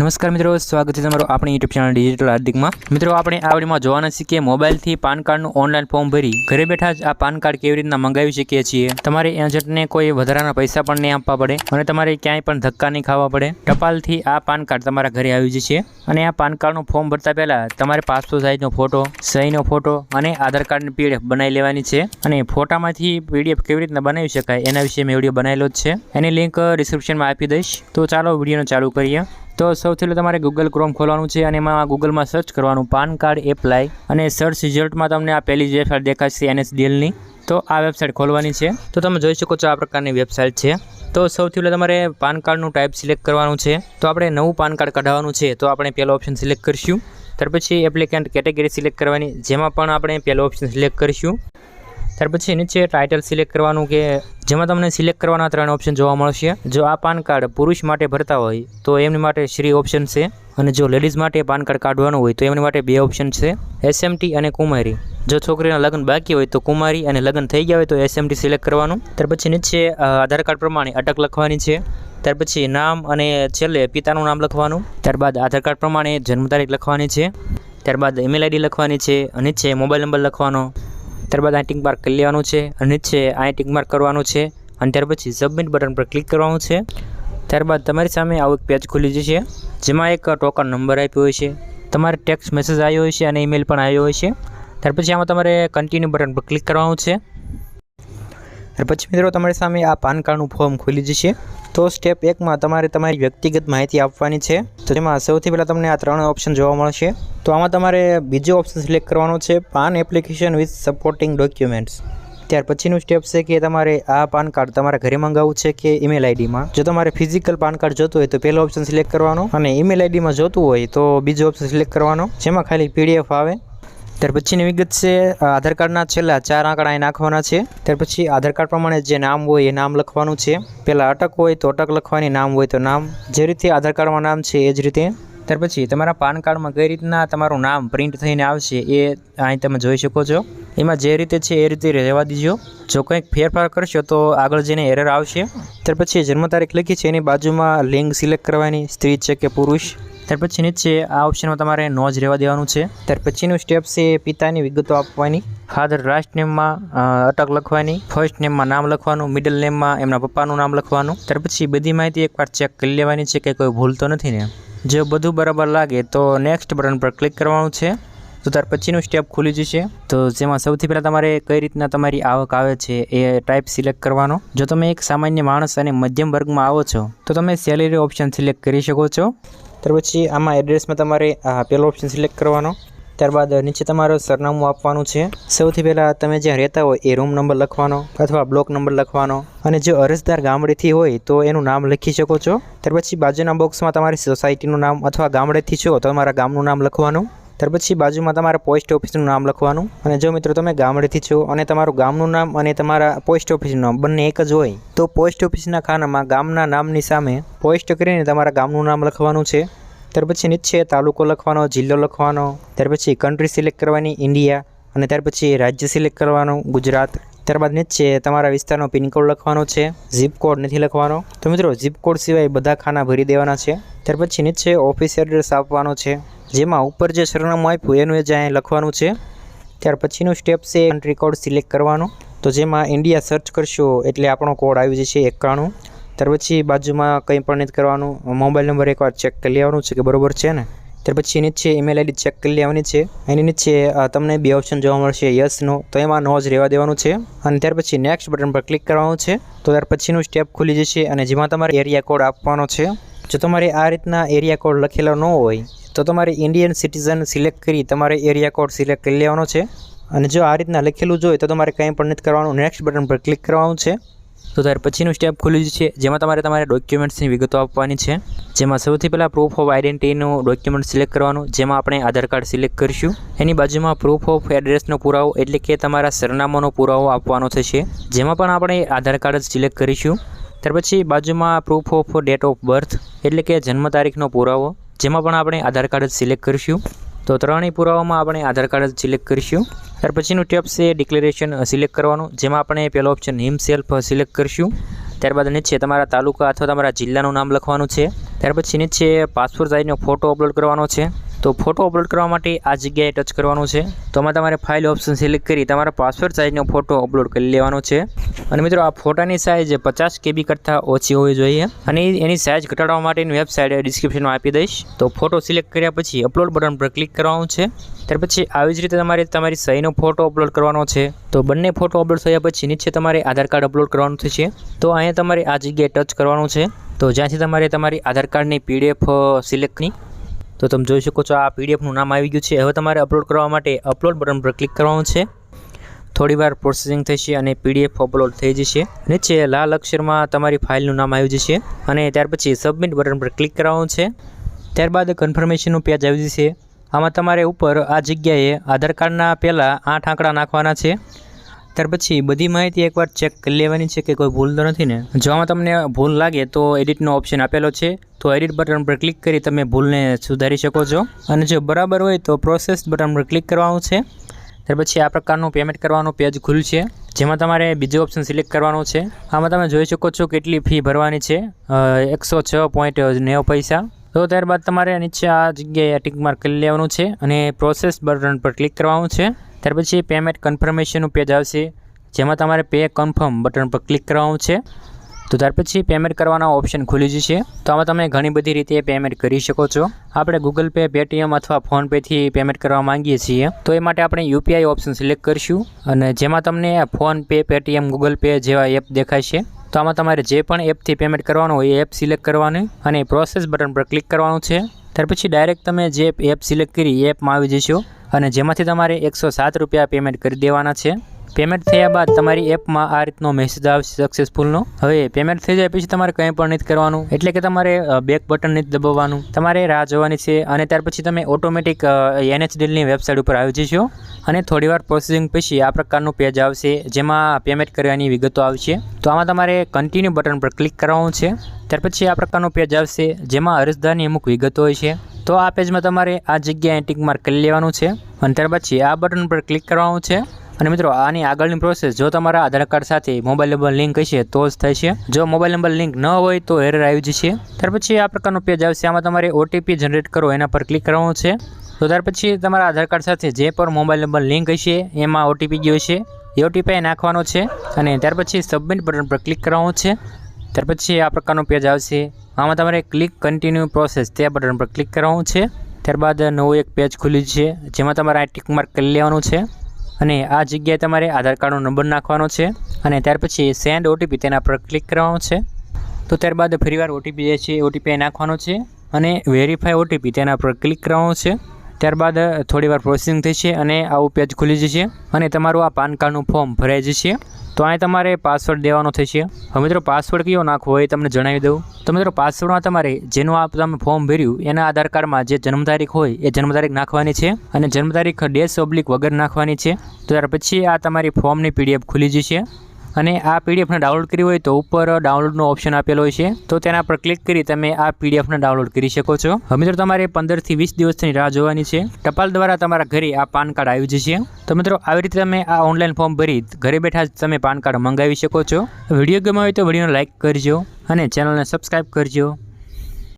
નમસ્કાર મિત્રો, સ્વાગત છે તમારું આપણી યુટ્યુબ ચેનલ ડિજિટલ હાર્દિકમાં. મિત્રો, આપણે આ વિડીયોમાં જોવાના છીએ મોબાઈલથી પાન કાર્ડનું ઓનલાઈન ફોર્મ ભરી ઘરે બેઠા જ આ પાન કાર્ડ કેવી રીતના મંગાવી શકીએ છીએ? તમારે એજન્ટને કોઈ વધારાના પૈસા પણ નહીં આપવા પડે અને તમારે ક્યાંય પણ ધક્કા નહીં ખાવા પડે. ટપાલથી આ પાન કાર્ડ તમારા ઘરે આવી જશે અને આ પાન કાર્ડનું ફોર્મ ભરતા પહેલાં તમારે પાસપોર્ટ સાઇઝનો ફોટો સહીનો ફોટો અને આધાર કાર્ડની પીડીએફ બનાવી લેવાની છે. અને ફોટામાંથી પીડીએફ કેવી રીતના બનાવી શકાય એના વિશે મેં વીડિયો બનાવેલો જ છે. એની લિંક ડિસ્ક્રિપ્શનમાં આપી દઈશ. તો ચાલો વિડીયોને ચાલુ કરીએ. તો સૌથી પહેલાં તમારે ગૂગલ ક્રોમ ખોલવાનું છે અને એમાં ગૂગલમાં સર્ચ કરવાનું પાન કાર્ડ એપ્લાય અને સર્ચ રિઝલ્ટમાં તમને આ પહેલી વેબસાઇટ દેખાશે એનએસડીએલની તો આ વેબસાઇટ ખોલવાની છે. તો તમે જોઈ શકો છો આ પ્રકારની વેબસાઇટ છે. તો સૌથી પહેલાં તમારે પાન કાર્ડનું ટાઈપ સિલેક્ટ કરવાનું છે. તો આપણે નવું પાન કાર્ડ કઢાવવાનું છે, તો આપણે પહેલો ઓપ્શન સિલેક્ટ કરીશું. ત્યાર પછી એપ્લિકન્ટ કેટેગરી સિલેક્ટ કરવાની, જેમાં પણ આપણે પહેલો ઓપ્શન સિલેક્ટ કરીશું. ત્યાર પછી નીચે ટાઇટલ સિલેક્ટ કરવાનું કે જેમાં તમને સિલેક્ટ કરવાના ત્રણ ઓપ્શન જોવા મળશે. જો આ પાન કાર્ડ પુરુષ માટે ભરતા હોય, તો એમની માટે શ્રી ઓપ્શન છે. અને જો લેડીઝ માટે પાન કાર્ડ કાઢવાનું હોય, તો એમની માટે બે ઓપ્શન છે. એસએમટી અને કુમારી. જો છોકરીના લગ્ન બાકી હોય, તો કુમારી અને લગ્ન થઈ ગયા હોય, તો એસએમટી સિલેક્ટ કરવાનું. ત્યાર પછી નીચે આધાર કાર્ડ પ્રમાણે અટક લખવાની છે. ત્યાર પછી નામ અને છેલ્લે પિતાનું નામ લખવાનું. ત્યારબાદ આધાર કાર્ડ પ્રમાણે જન્મ તારીખ લખવાની છે. ત્યારબાદ ઈમેલ આઈડી લખવાની છે અને છે મોબાઈલ નંબર લખવાનો. ત્યારબાદ આ ટિક માર્ક કરી લેવાનું છે અને નીચે આ ટિક માર્ક કરવાનું છે અને ત્યાર પછી સબમિટ બટન પર ક્લિક કરવાનું છે. ત્યારબાદ તમારી સામે આવું એક પેજ ખુલી જશે, જેમાં એક ટોકન નંબર આપ્યો હોય છે. તમારે ટેક્સ્ટ મેસેજ આવ્યો હોય છે અને ઈમેલ પણ આવ્યો હોય છે. ત્યાર પછી આમાં તમારે કન્ટિન્યુ બટન પર ક્લિક કરવાનું છે. ત્યાર પછી મિત્રો તમારી સામે આ પાન કાર્ડનું ફોર્મ ખુલી જશે. તો સ્ટેપ એકમાં તમારે તમારી વ્યક્તિગત માહિતી આપવાની છે. તો જેમાં સૌથી પહેલાં તમને આ ત્રણ ઓપ્શન જોવા મળશે. તો આમાં તમારે બીજો ઓપ્શન સિલેક્ટ કરવાનો છે, PAN application with supporting documents ત્યાર પછીનું સ્ટેપ છે કે તમારે આ પાન કાર્ડ તમારા ઘરે મંગાવવું છે કે ઈમેલ આઈડીમાં જો તમારે ફિઝિકલ પાન કાર્ડ જોતું હોય તો પહેલો ઓપ્શન સિલેક્ટ કરવાનો અને ઈમેલ આઈડીમાં જોતું હોય તો બીજો ઓપ્શન સિલેક્ટ કરવાનો. જેમાં ખાલી પીડીએફ આવે. ત્યાર પછીની વિગત છે આધાર કાર્ડના છેલ્લા ચાર આંકડા અહીં નાખવાના છે. ત્યાર પછી આધાર કાર્ડ પ્રમાણે જે નામ હોય એ નામ લખવાનું છે. પહેલાં અટક હોય તો અટક લખવાની, નામ હોય તો નામ. જે રીતે આધાર કાર્ડમાં નામ છે એ જ રીતે. ત્યાર પછી તમારા પાન કાર્ડમાં કઈ રીતના તમારું નામ પ્રિન્ટ થઈને આવશે એ અહીં તમે જોઈ શકો છો. એમાં જે રીતે છે એ રીતે રહેવા દીજો. જો કંઈક ફેરફાર કરશો તો આગળ જઈને એરર આવશે. ત્યાર પછી જન્મ તારીખ લખી છે, એની બાજુમાં લિંગ સિલેક્ટ કરવાની, સ્ત્રી છે કે પુરુષ. ત્યાર પછી નીચે આ ઓપ્શનમાં તમારે નો જ રહેવા દેવાનું છે. ત્યાર પછીનું સ્ટેપ છે, પિતાની વિગતો આપવાની. ફાધર લાસ્ટ નેમમાં અટક લખવાની. ફર્સ્ટ નેમમાં નામ લખવાનું. મિડલ નેમમાં એમના પપ્પાનું નામ લખવાનું. ત્યાર પછી બધી માહિતી એકવાર ચેક કરી લેવાની છે કે કોઈ ભૂલ તો નથી ને? જો બધું બરાબર લાગે તો નેક્સ્ટ બટન પર ક્લિક કરવાનું છે. તો ત્યાર પછીનું સ્ટેપ ખુલી જશે. તો જેમાં સૌથી પહેલાં તમારે કઈ રીતના તમારી આવક આવે છે એ ટાઈપ સિલેક્ટ કરવાનો. જો તમે એક સામાન્ય માણસ અને મધ્યમ વર્ગમાં આવો છો, તો તમે સેલેરી ઓપ્શન સિલેક્ટ કરી શકો છો. ત્યાર પછી આમાં એડ્રેસમાં તમારે, આ, પહેલો ઓપ્શન સિલેક્ટ કરવાનો. ત્યારબાદ નીચે તમારું સરનામું આપવાનું છે. સૌથી પહેલાં તમે જ્યાં રહેતા હોય એ રૂમ નંબર લખવાનો અથવા બ્લોક નંબર લખવાનો. અને જો અરજદાર ગામડેથી હોય તો એનું નામ લખી શકો છો. ત્યાર પછી બાજુના બોક્સમાં તમારી સોસાયટીનું નામ અથવા ગામડેથી છો તો તમારા ગામનું નામ લખવાનું. ત્યાર પછી બાજુમાં તમારા પોસ્ટ ઓફિસનું નામ લખવાનું. અને જો મિત્રો તમે ગામડેથી છો અને તમારું ગામનું નામ અને તમારા પોસ્ટ ઓફિસનું નામ બંને એક જ હોય, તો પોસ્ટ ઓફિસના ખાનામાં ગામના નામની સામે પોસ્ટ કરીને તમારા ગામનું નામ લખવાનું છે. ત્યાર પછી નીચે તાલુકો લખવાનો, જિલ્લો લખવાનો ત્યાર પછી કન્ટ્રી સિલેક્ટ કરવાની ઇન્ડિયા અને ત્યાર પછી રાજ્ય સિલેક્ટ કરવાનું, ગુજરાત. ત્યારબાદ નીચે તમારા વિસ્તારનો પિનકોડ લખવાનો છે. ઝીપ કોડ નથી લખવાનો. તો મિત્રો ઝીપ કોડ સિવાય બધા ખાના ભરી દેવાના છે. ત્યાર પછી નીચે ઓફિસ એડ્રેસ આપવાનો છે. જેમાં ઉપર જે સરનામું આપ્યું એનું એ જ અહીંયા લખવાનું છે. ત્યાર પછીનું સ્ટેપ છે કન્ટ્રી કોડ સિલેક્ટ કરવાનો. તો જેમાં ઇન્ડિયા સર્ચ કરશો એટલે આપણો કોડ આવી જશે એકાણું. ત્યાર પછી બાજુમાં કંઈ પણ નથી કરવાનું મોબાઈલ નંબર એકવાર ચેક કરી લેવાનું છે કે બરોબર છે ને? ત્યાર પછી નીચે ઈમેલ આઈડી ચેક કરી લેવાની છે. એની નીચે તમને બે ઓપ્શન જોવા મળશે યસ નો તો એમાં નો જ રહેવા દેવાનું છે. અને ત્યાર પછી નેક્સ્ટ બટન પર ક્લિક કરવાનું છે. તો ત્યાર પછીનું સ્ટેપ ખુલી જશે અને જેમાં તમારે એરિયા કોડ આપવાનો છે. જો તમારે આ રીતના એરિયા કોડ લખેલો ન હોય તો તમારે ઇન્ડિયન સિટીઝન સિલેક્ટ કરી તમારે એરિયા કોડ સિલેક્ટ કરી લેવાનો છે. અને જો આ રીતના લખેલું જોઈએ તો તમારે કંઈ પણ નથી કરવાનું. નેક્સ્ટ બટન પર ક્લિક કરવાનું છે. તો ત્યાર પછીનું સ્ટેપ ખુલ્યું છે. જેમાં તમારે તમારા ડોક્યુમેન્ટ્સની વિગતો આપવાની છે. જેમાં સૌથી પહેલાં પ્રૂફ ઓફ આઈડેન્ટિટીનું ડોક્યુમેન્ટ સિલેક્ટ કરવાનું. જેમાં આપણે આધાર કાર્ડ સિલેક્ટ કરીશું. એની બાજુમાં પ્રૂફ ઓફ એડ્રેસનો પુરાવો એટલે કે તમારા સરનામાનો પુરાવો આપવાનો થશે. જેમાં પણ આપણે આધાર કાર્ડ જ સિલેક્ટ કરીશું. ત્યાર પછી બાજુમાં proof of date of birth એટલે કે જન્મ તારીખનો પુરાવો. જેમાં પણ આપણે આધાર કાર્ડ જ સિલેક્ટ કરીશું. તો ત્રણેય પુરાવામાં આપણે આધાર કાર્ડ જ સિલેક્ટ કરીશું. ત્યાર પછીનું ટેપ છે ડિક્લેરેશન સિલેક્ટ કરવાનું, જેમાં આપણે પહેલો ઓપ્શન હિમ સેલ્ફ સિલેક્ટ કરીશું. ત્યારબાદ નીચે તમારા તાલુકા અથવા તમારા જિલ્લાનું નામ લખવાનું છે. ત્યાર પછી નીચે પાસપોર્ટ સાઇઝનો ફોટો અપલોડ કરવાનો છે. તો ફોટો અપલોડ કરવા માટે આ જગ્યાએ ટચ કરવાનું છે. તો આમાં તમારે ફાઇલ ઓપ્શન સિલેક્ટ કરી તમારા પાસપોર્ટ સાઇઝનો ફોટો અપલોડ કરી લેવાનો છે. અને મિત્રો આ ફોટાની સાઇઝ પચાસ કેબી કરતાં ઓછી હોવી જોઈએ. અને એની સાઇઝ ઘટાડવા માટેની વેબસાઇટ ડિસ્ક્રિપ્શનમાં આપી દઈશ. તો ફોટો સિલેક્ટ કર્યા પછી અપલોડ બટન પર ક્લિક કરવાનું છે. ત્યાર પછી આવી જ રીતે તમારે તમારી સહીનો ફોટો અપલોડ કરવાનો છે. તો બંને ફોટો અપલોડ થયા પછી નીચે તમારે આધાર કાર્ડ અપલોડ કરવાનું થશે. તો અહીંયા તમારે આ જગ્યાએ ટચ કરવાનું છે. તો જ્યાંથી તમારે તમારી આધાર કાર્ડની પીડીએફ સિલેક્ટની તો તમે જોઈ શકો છો આ પીડીએફનું નામ આવી ગયું છે. હવે તમારે અપલોડ કરવા માટે અપલોડ બટન પર ક્લિક કરવાનું છે. થોડીવાર પ્રોસેસિંગ થશે અને પીડીએફ અપલોડ થઈ જશે. નીચે લાલ અક્ષરમાં તમારી ફાઇલનું નામ આવી જશે અને ત્યાર પછી સબમિટ બટન પર ક્લિક કરવાનું છે. ત્યારબાદ કન્ફર્મેશનનું પેજ આવી જશે. આમાં તમારે ઉપર આ જગ્યાએ આધાર કાર્ડના પહેલાં આઠ આંકડા નાખવાના છે. ત્યાર પછી બધી માહિતી એકવાર ચેક કરી લેવાની છે કે કોઈ ભૂલ તો નથી ને? જો તમને ભૂલ લાગે તો એડિટનો ઓપ્શન આપેલો છે. તો એડિટ બટન પર ક્લિક કરી તમે ભૂલને સુધારી શકો છો. અને જો બરાબર હોય તો પ્રોસેસ બટન પર ક્લિક કરવાનું છે. ત્યાર પછી આ પ્રકારનું પેમેન્ટ કરવાનું પેજ ખુલશે જેમાં તમારે બીજો ઓપ્શન સિલેક્ટ કરવાનો છે. આમાં તમે જોઈ શકો છો કેટલી ફી ભરવાની છે. એકસો છ પોઈન્ટ નેવું પૈસા. તો ત્યારબાદ તમારે નીચે આ જગ્યાએ ટિક માર્ક કરી લેવાનું છે અને પ્રોસેસ બટન પર ક્લિક કરવાનું છે. ત્યાર પછી પેમેન્ટ કન્ફર્મેશનનું પેજ આવશે. જેમાં તમારે પે કન્ફર્મ બટન પર ક્લિક કરવાનું છે. તો ત્યાર પછી પેમેન્ટ કરવાના ઓપ્શન ખુલી જશે. તો આમાં તમે ઘણી બધી રીતે પેમેન્ટ કરી શકો છો. આપણે ગૂગલ પે પેટીએમ અથવા ફોનપેથી પેમેન્ટ કરવા માંગીએ છીએ. તો એ માટે આપણે યુપીઆઈ ઓપ્શન સિલેક્ટ કરીશું. અને જેમાં તમને ફોનપે પેટીએમ ગૂગલ પે જેવા એપ દેખાશે તો આમાં તમારે જે પણ એપથી પેમેન્ટ કરવાનું હોય એ એપ સિલેક્ટ કરવાની. અને પ્રોસેસ બટન પર ક્લિક કરવાનું છે. ત્યાર પછી ડાયરેક્ટ તમે જે એપ સિલેક્ટ કરી એ એપમાં આવી જશો અને જેમાંથી તમારે એકસો સાત રૂપિયા પેમેન્ટ કરી દેવાના છે. પેમેન્ટ થયા બાદ તમારી એપમાં આ રીતનો મેસેજ આવશે સક્સેસફુલનો હવે પેમેન્ટ થઈ જાય પછી તમારે કંઈ પણ નથી કરવાનું. એટલે કે તમારે બેક બટન નથી દબાવવાનું. તમારે રાહ જોવાની છે અને ત્યાર પછી તમે ઓટોમેટિક એનએચડીએલની વેબસાઇટ ઉપર આવી જશો અને થોડીવાર પ્રોસેસિંગ પછી આ પ્રકારનું પેજ આવશે જેમાં પેમેન્ટ કરવાની વિગતો આવશે. તો આમાં તમારે કન્ટિન્યુ બટન પર ક્લિક કરવાનું છે. ત્યાર પછી આ પ્રકારનું પેજ આવશે જેમાં અરજદારની અમુક વિગતો હોય છે. તો આ પેજમાં તમારે આ જગ્યાએ ટિક માર્ક કરી લેવાનું છે અને ત્યાર પછી આ બટન પર ક્લિક કરવાનું છે. અને મિત્રો, આની આગળની પ્રોસેસ જો તમારા આધાર કાર્ડ સાથે મોબાઈલ નંબર લિંક હશે, તો જ થશે. જો મોબાઈલ નંબર લિંક ન હોય, તો એરર આવી જશે. ત્યાર પછી આ પ્રકારનો પેજ આવશે. આમાં તમારે ઓટીપી જનરેટ કરો, એના પર ક્લિક કરવાનું છે. તો ત્યાર પછી તમારા આધાર કાર્ડ સાથે જે પણ મોબાઈલ નંબર લિંક હશે, એમાં ઓટીપી ગયો છે. એ ઓટીપી નાખવાનો છે અને ત્યાર પછી સબમિટ બટન પર ક્લિક કરવાનું છે. ત્યાર પછી આ પ્રકારનો પેજ આવશે. આમાં તમારે ક્લિક કન્ટિન્યુ પ્રોસેસ તે બટન પર ક્લિક કરવાનું છે. ત્યારબાદ નવું એક પેજ ખુલ્યું છે, જેમાં તમારે આ ટિક માર્ક કરી લેવાનું છે. અને આ જગ્યાએ તમારે આધાર કાર્ડનો નંબર નાખવાનો છે અને ત્યાર પછી સેન્ડ ઓટીપી તેના પર ક્લિક કરવાનો છે. તો ત્યારબાદ ફરીવાર ઓટીપી જે છે ઓટીપી નાખવાનો છે અને વેરીફાઈ ઓટીપી તેના પર ક્લિક કરવાનો છે. ત્યારબાદ થોડીવાર પ્રોસેસિંગ થશે અને આવું પેજ ખુલી જશે અને તમારું આ પાન કાર્ડનું ફોર્મ ભરાઈ જશે. તો અહીં તમારે પાસવર્ડ દેવાનો થશે. હવે મિત્રો પાસવર્ડ કયો નાખવો એ તમને જણાવી દઉં. તો મિત્રો પાસવર્ડમાં તમારે જેનું આ તમે ફોર્મ ભર્યું, એના આધાર કાર્ડમાં જે જન્મ તારીખ હોય એ જન્મ તારીખ નાખવાની છે અને જન્મ તારીખ ડેશ ઓબ્લિક વગર નાખવાની છે. તો ત્યાર પછી આ તમારી ફોર્મની પીડીએફ ખુલી જશે. અને આ પીડીએફને ડાઉનલોડ કરવી હોય તો ઉપર ડાઉનલોડનો ઓપ્શન આપેલો હોય છે. તો તેના પર ક્લિક કરી તમે આ પીડીએફને ડાઉનલોડ કરી શકો છો. મિત્રો, તમારે પંદરથી વીસ દિવસની રાહ જોવાની છે. ટપાલ દ્વારા તમારા ઘરે આ પાન કાર્ડ આવી જશે. તો મિત્રો, આવી રીતે તમે આ ઓનલાઈન ફોર્મ ભરી ઘરે બેઠા જ તમે પાન કાર્ડ મંગાવી શકો છો. વીડિયો ગમ્યો હોય તો વિડીયોને લાઇક કરજો અને ચેનલને સબસ્ક્રાઈબ કરજો.